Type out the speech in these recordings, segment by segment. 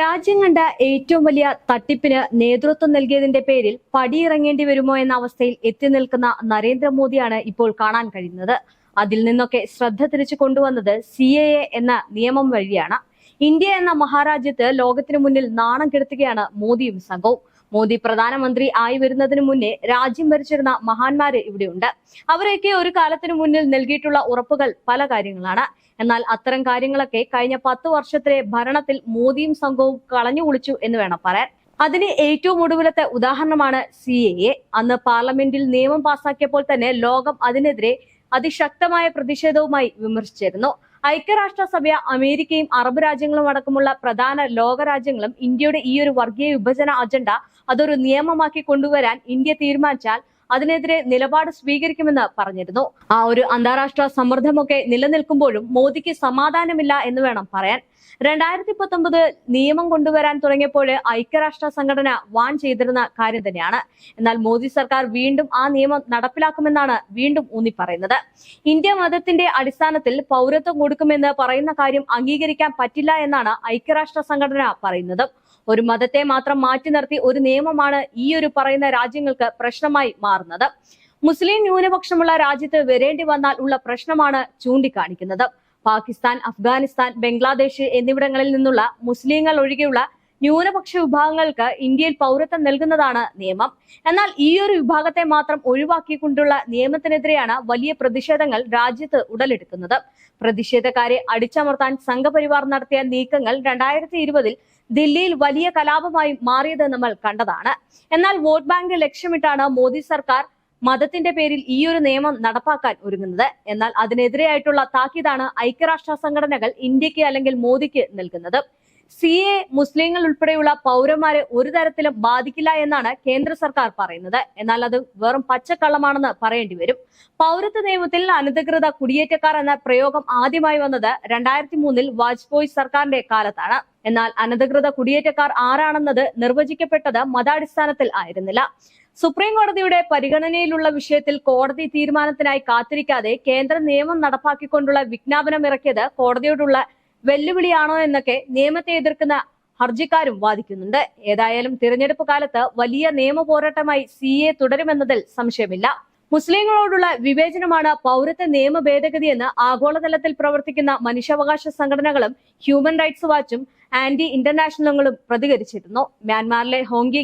രാജ്യം കണ്ട ഏറ്റവും വലിയ തട്ടിപ്പിന് നേതൃത്വം നൽകിയതിന്റെ പേരിൽ പടിയിറങ്ങേണ്ടി വരുമോ എന്ന അവസ്ഥയിൽ എത്തി നിൽക്കുന്ന നരേന്ദ്രമോദിയാണ് ഇപ്പോൾ കാണാൻ കഴിയുന്നത്. അതിൽ നിന്നൊക്കെ ശ്രദ്ധ തിരിച്ചു കൊണ്ടുവന്നത് സി എ എന്ന നിയമം വഴിയാണ്. ഇന്ത്യ എന്ന മഹാരാജ്യത്ത് ലോകത്തിനു മുന്നിൽ നാണം കെടുത്തുകയാണ് മോദിയും സംഘവും. മോദി പ്രധാനമന്ത്രി ആയി വരുന്നതിന് മുന്നേ രാജ്യം ഭരിച്ചിരുന്ന മഹാന്മാര് ഇവിടെയുണ്ട്. അവരെയൊക്കെ ഒരു കാലത്തിനു മുന്നിൽ നൽകിയിട്ടുള്ള ഉറപ്പുകൾ പല കാര്യങ്ങളാണ്. എന്നാൽ അത്തരം കാര്യങ്ങളൊക്കെ കഴിഞ്ഞ പത്ത് വർഷത്തിലെ ഭരണത്തിൽ മോദിയും സംഘവും കളഞ്ഞു കുളിച്ചു എന്ന് വേണം പറയാൻ. അതിന് ഏറ്റവും ഒടുവിലത്തെ ഉദാഹരണമാണ് സി എ എ. അന്ന് പാർലമെന്റിൽ നിയമം പാസാക്കിയപ്പോൾ തന്നെ ലോകം അതിനെതിരെ അതിശക്തമായ പ്രതിഷേധവുമായി വിമർശിച്ചിരുന്നു. ഐക്യരാഷ്ട്രസഭ അമേരിക്കയും അറബ് രാജ്യങ്ങളും അടക്കമുള്ള പ്രധാന ലോകരാജ്യങ്ങളും ഇന്ത്യയുടെ ഈ ഒരു വർഗീയ വിഭജന അജണ്ട അതൊരു നിയമമാക്കി കൊണ്ടുവരാൻ ഇന്ത്യ തീരുമാനിച്ചാൽ അതിനെതിരെ നിലപാട് സ്വീകരിക്കുമെന്ന് പറഞ്ഞിരുന്നു. ആ ഒരു അന്താരാഷ്ട്ര സമ്മർദ്ദമൊക്കെ നിലനിൽക്കുമ്പോഴും മോദിക്ക് സമാധാനമില്ല എന്ന് വേണം പറയാൻ. രണ്ടായിരത്തി പത്തൊമ്പത് നിയമം കൊണ്ടുവരാൻ തുടങ്ങിയപ്പോൾ ഐക്യരാഷ്ട്ര സംഘടന വാൻ ചെയ്തിരുന്ന കാര്യം തന്നെയാണ്. എന്നാൽ മോദി സർക്കാർ വീണ്ടും ആ നിയമം നടപ്പിലാക്കുമെന്നാണ് വീണ്ടും ഊന്നി പറയുന്നത് ഇന്ത്യ മതത്തിന്റെ അടിസ്ഥാനത്തിൽ പൗരത്വം കൊടുക്കുമെന്ന് പറയുന്ന കാര്യം അംഗീകരിക്കാൻ പറ്റില്ല എന്നാണ് ഐക്യരാഷ്ട്ര സംഘടന പറയുന്നത്. ഒരു മതത്തെ മാത്രം മാറ്റി നിർത്തി ഒരു നിയമമാണ് ഈ ഒരു പറയുന്ന രാജ്യങ്ങൾക്ക് പ്രശ്നമായി മാറുന്നത്. മുസ്ലിം ന്യൂനപക്ഷമുള്ള രാജ്യത്ത് വരേണ്ടി വന്നാൽ ഉള്ള പ്രശ്നമാണ് ചൂണ്ടിക്കാണിക്കുന്നത്. പാകിസ്ഥാൻ അഫ്ഗാനിസ്ഥാൻ ബംഗ്ലാദേശ് എന്നിവിടങ്ങളിൽ നിന്നുള്ള മുസ്ലിങ്ങൾ ഒഴികെയുള്ള ന്യൂനപക്ഷ വിഭാഗങ്ങൾക്ക് ഇന്ത്യയിൽ പൗരത്വം നൽകുന്നതാണ് നിയമം. എന്നാൽ ഈ ഒരു വിഭാഗത്തെ മാത്രം ഒഴിവാക്കിക്കൊണ്ടുള്ള നിയമത്തിനെതിരെയാണ് വലിയ പ്രതിഷേധങ്ങൾ രാജ്യത്ത് ഉടലെടുക്കുന്നത്. പ്രതിഷേധക്കാരെ അടിച്ചമർത്താൻ സംഘപരിവാർ നടത്തിയ നീക്കങ്ങൾ രണ്ടായിരത്തി ഇരുപതിൽ ദില്ലിയിൽ വലിയ കലാപമായി മാറിയത് നമ്മൾ കണ്ടതാണ്. എന്നാൽ വോട്ട് ബാങ്ക് ലക്ഷ്യമിട്ടാണ് മോദി സർക്കാർ മതത്തിന്റെ പേരിൽ ഈ ഒരു നിയമം നടപ്പാക്കാൻ ഒരുങ്ങുന്നത്. എന്നാൽ അതിനെതിരെയായിട്ടുള്ള താക്കീതാണ് ഐക്യരാഷ്ട്ര സംഘടനകൾ ഇന്ത്യയ്ക്ക് അല്ലെങ്കിൽ മോദിക്ക് നൽകുന്നത്. സി എ മുസ്ലിങ്ങൾ ഉൾപ്പെടെയുള്ള പൗരന്മാരെ ഒരു തരത്തിലും ബാധിക്കില്ല എന്നാണ് കേന്ദ്ര സർക്കാർ പറയുന്നത്. എന്നാൽ അത് വെറും പച്ചക്കള്ളമാണെന്ന് പറയേണ്ടി വരും. പൗരത്വ നിയമത്തിൽ അനധികൃത കുടിയേറ്റക്കാർ എന്ന പ്രയോഗം ആദ്യമായി വന്നത് രണ്ടായിരത്തി മൂന്നിൽ വാജ്പേയി സർക്കാരിന്റെ കാലത്താണ്. എന്നാൽ അനധികൃത കുടിയേറ്റക്കാർ ആരാണെന്നത് നിർവചിക്കപ്പെട്ടത് മതാടിസ്ഥാനത്തിൽ ആയിരുന്നില്ല. സുപ്രീം കോടതിയുടെ പരിഗണനയിലുള്ള വിഷയത്തിൽ കോടതി തീരുമാനത്തിനായി കാത്തിരിക്കാതെ കേന്ദ്ര നിയമം നടപ്പാക്കിക്കൊണ്ടുള്ള വിജ്ഞാപനം ഇറക്കിയത് കോടതിയോടുള്ള വെല്ലുവിളിയാണോ എന്നൊക്കെ നിയമത്തെ എതിർക്കുന്ന ഹർജിക്കാരും വാദിക്കുന്നുണ്ട്. ഏതായാലും തിരഞ്ഞെടുപ്പ് കാലത്ത് വലിയ നിയമ പോരാട്ടമായി സി എ തുടരുമെന്നതിൽ സംശയമില്ല. മുസ്ലിങ്ങളോടുള്ള വിവേചനമാണ് പൗരത്വ നിയമ ഭേദഗതിയെന്ന് ആഗോളതലത്തിൽ പ്രവർത്തിക്കുന്ന മനുഷ്യാവകാശ സംഘടനകളും ഹ്യൂമൻ റൈറ്റ്സ് വാച്ചും ആന്റി ഇന്റർനാഷണലുകളും പ്രതികരിച്ചിരുന്നു. മ്യാൻമാറിലെ ഹോങ്കി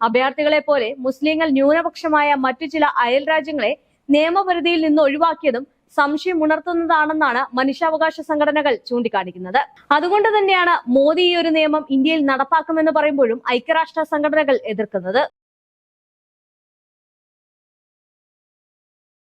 അഭയാർത്ഥികളെ പോലെ മുസ്ലിങ്ങൾ ന്യൂനപക്ഷമായ മറ്റു ചില അയൽ രാജ്യങ്ങളെ നിയമപരിധിയിൽ നിന്ന് ഒഴിവാക്കിയതും സംശയം ഉണർത്തുന്നതാണെന്നാണ് മനുഷ്യാവകാശ സംഘടനകൾ ചൂണ്ടിക്കാണിക്കുന്നത്. അതുകൊണ്ട് തന്നെയാണ് മോദി ഈ ഒരു നിയമം ഇന്ത്യയിൽ നടപ്പാക്കുമെന്ന് പറയുമ്പോഴും ഐക്യരാഷ്ട്ര സംഘടനകൾ എതിർക്കുന്നത്.